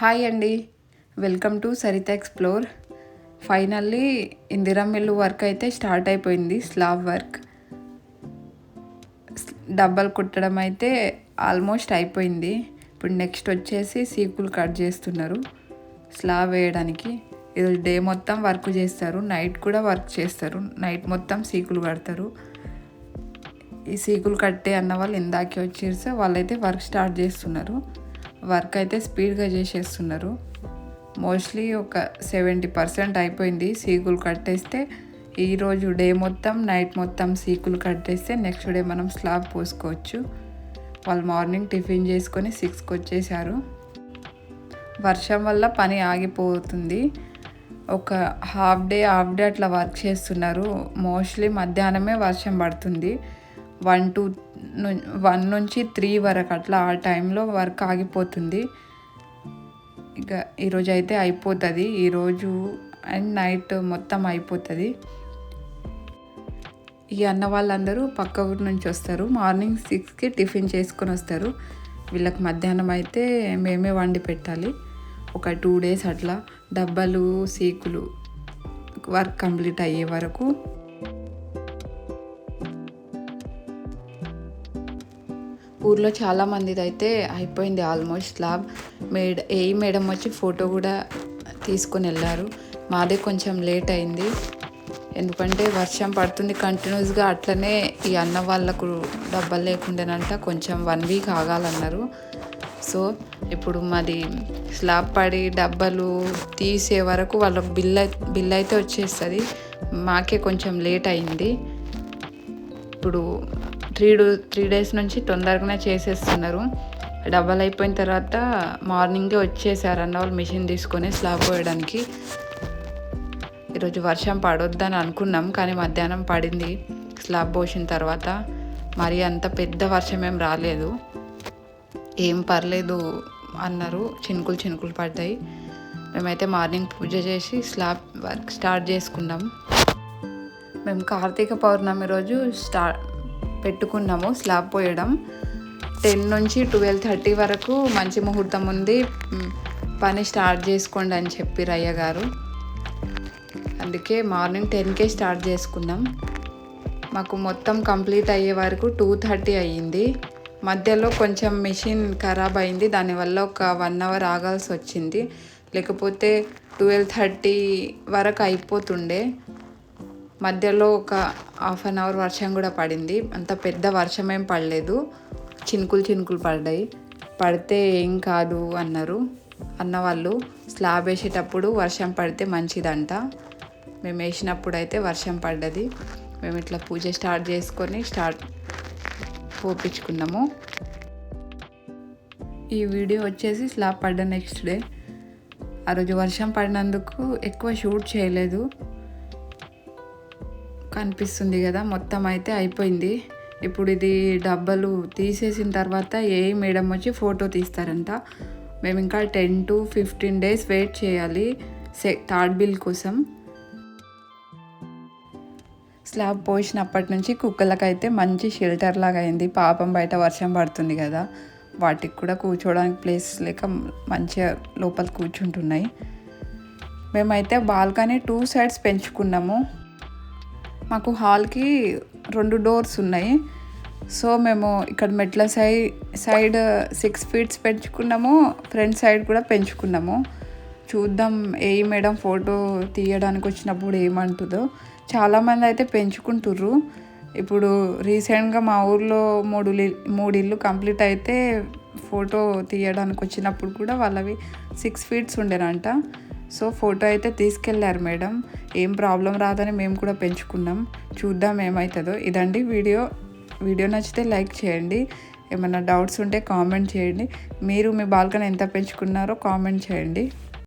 Hi అండి. Welcome to Saritha explore. Finally Indira mill work అయితే start అయిపోయింది slab work. డబ్బలు కుట్టడం అయితే ఆల్మోస్ట్ అయిపోయింది. ఇప్పుడు నెక్స్ట్ వచ్చేసి సీకులు కట్ చేస్తున్నారు స్లాబ్ వేయడానికి. ఇది డే మొత్తం వర్క్ చేస్తారు నైట్ కూడా వర్క్ చేస్తారు నైట్ మొత్తం సీకులు కడతారు. ఈ సీకులు కట్టే అన్న వాళ్ళు ఇందాకే వచ్చేసి వాళ్ళైతే వర్క్ స్టార్ట్ చేస్తున్నారు. వర్క్ అయితే స్పీడ్గా చేసేస్తున్నారు. మోస్ట్లీ ఒక సెవెంటీ పర్సెంట్ అయిపోయింది సీకులు కట్టేస్తే. ఈరోజు డే మొత్తం నైట్ మొత్తం సీకులు కట్టేస్తే నెక్స్ట్ డే మనం స్లాబ్ పోసుకోవచ్చు. వాళ్ళు మార్నింగ్ టిఫిన్ చేసుకొని సిక్స్కి వచ్చేసారు వర్షం వల్ల పని ఆగిపోతుంది. ఒక హాఫ్ డే హాఫ్ డే అట్లా వర్క్ చేస్తున్నారు. మోస్ట్లీ మధ్యాహ్నమే వర్షం పడుతుంది. వన్ టూ వన్ నుంచి త్రీ వరకు అట్లా ఆ టైంలో వర్క్ ఆగిపోతుంది. ఇక ఈరోజు అయితే అయిపోతుంది. ఈరోజు అండ్ నైట్ మొత్తం అయిపోతుంది. ఈ అన్న వాళ్ళందరూ పక్క ఊరి నుంచి వస్తారు. మార్నింగ్ సిక్స్కి టిఫిన్ చేసుకొని వస్తారు. వీళ్ళకి మధ్యాహ్నం అయితే మేమే వండి పెట్టాలి. ఒక టూ డేస్ అట్లా డబ్బాలు సీకులు వర్క్ కంప్లీట్ అయ్యే వరకు ఊర్లో చాలా మందిది అయితే అయిపోయింది ఆల్మోస్ట్ ల్యాబ్ మేడ్ ఏ మేడం వచ్చి ఫోటో కూడా తీసుకొని వెళ్ళారు. మాదే కొంచెం లేట్ అయింది. ఎందుకంటే వర్షం పడుతుంది కంటిన్యూస్గా అట్లనే ఈ అన్న వాళ్ళకు డబ్బలు లేకుండానంట కొంచెం వన్ వీక్ ఆగాలన్నారు. సో ఇప్పుడు మాది స్లాబ్ పడి డబ్బలు తీసే వరకు వాళ్ళకు బిల్ బిల్ అయితే వచ్చేస్తుంది. మాకే కొంచెం లేట్ అయింది. ఇప్పుడు త్రీ డూ త్రీ డేస్ నుంచి తొందరగానే చేసేస్తున్నారు. డబ్బలు అయిపోయిన తర్వాత మార్నింగే వచ్చేసారు అన్న వాళ్ళు మిషన్ తీసుకొని స్లాబ్ పోయడానికి. ఈరోజు వర్షం పడొద్దని అనుకున్నాం కానీ మధ్యాహ్నం పడింది. స్లాబ్ పోసిన తర్వాత మరి అంత పెద్ద వర్షం ఏం రాలేదు. ఏం పర్లేదు అన్నారు. చినుకులు చినుకులు పడ్డాయి. మేమైతే మార్నింగ్ పూజ చేసి స్లాబ్ వర్క్ స్టార్ట్ చేసుకున్నాం. మేము కార్తీక పౌర్ణమి రోజు స్టార్ట్ పెట్టుకున్నాము. స్లాబ్ పోయడం. టెన్ నుంచి ట్వెల్వ్ థర్టీ వరకు మంచి ముహూర్తం ఉంది. పని స్టార్ట్ చేసుకోండి అని చెప్పి రయ్య గారు. అందుకే మార్నింగ్ టెన్కే స్టార్ట్ చేసుకున్నాం. మాకు మొత్తం కంప్లీట్ అయ్యే వరకు టూ థర్టీ అయ్యింది. మధ్యలో కొంచెం మెషిన్ ఖరాబ్ అయింది. దానివల్ల ఒక వన్ అవర్ ఆగాల్సి వచ్చింది. లేకపోతే ట్వెల్వ్ థర్టీ వరకు అయిపోతుండే. మధ్యలో ఒక హాఫ్ అన్ అవర్ వర్షం కూడా పడింది. అంత పెద్ద వర్షం ఏం పడలేదు. చినుకులు చినుకులు పడ్డాయి. పడితే ఏం కాదు అన్నారు. అన్నవాళ్ళు స్లాబ్ వేసేటప్పుడు వర్షం పడితే మంచిదంట. మేము వేసినప్పుడు అయితే వర్షం పడ్డది. మేము ఇట్లా పూజ స్టార్ట్ చేసుకొని స్టార్ట్ పోపించుకున్నాము ఈ వీడియో వచ్చేసి స్లాబ్ పడ్డ నెక్స్ట్ డే. ఆ రోజు వర్షం పడినందుకు ఎక్కువ షూట్ చేయలేదు. కనిపిస్తుంది కదా మొత్తం అయితే అయిపోయింది. ఇప్పుడు ఇది డబ్బలు తీసేసిన తర్వాత ఏ మేడం వచ్చి ఫోటో తీస్తారంట. మేము ఇంకా ten to fifteen days wait చేయాలి సె థర్డ్ బిల్ కోసం. స్లాబ్ పోసినప్పటి నుంచి కుక్కలకైతే మంచి షెల్టర్ లాగా అయింది. పాపం బయట వర్షం పడుతుంది కదా. వాటికి కూడా కూర్చోవడానికి ప్లేస్ లేక మంచిగా లోపల కూర్చుంటున్నాయి. మేమైతే బాల్కనీ టూ సైడ్స్ పెంచుకున్నాము. మాకు హాల్కి రెండు డోర్స్ ఉన్నాయి. సో మేము ఇక్కడ మెట్ల సై సైడ్ సిక్స్ ఫీట్స్ పెంచుకున్నాము ఫ్రంట్ సైడ్ కూడా పెంచుకున్నాము. చూద్దాం ఏ మేడం ఫోటో తీయడానికి వచ్చినప్పుడు ఏమంటుందో. చాలామంది అయితే పెంచుకుంటుర్రు. ఇప్పుడు రీసెంట్గా మా ఊర్లో మూడు మూడు ఇల్లు కంప్లీట్ అయితే ఫోటో తీయడానికి వచ్చినప్పుడు కూడా వాళ్ళవి సిక్స్ ఫీట్స్ ఉండేనంట. సో ఫోటో అయితే తీసుకెళ్ళారు మేడం. ఏం ప్రాబ్లం రాదని మేము కూడా పెంచుకున్నాం. చూద్దాం ఏమవుతుందో ఇదండి వీడియో. వీడియో నచ్చితే లైక్ చేయండి. ఏమైనా డౌట్స్ ఉంటే కామెంట్ చేయండి. మీరు మీ బాల్కనీ ఎంత పెంచుకున్నారో కామెంట్ చేయండి.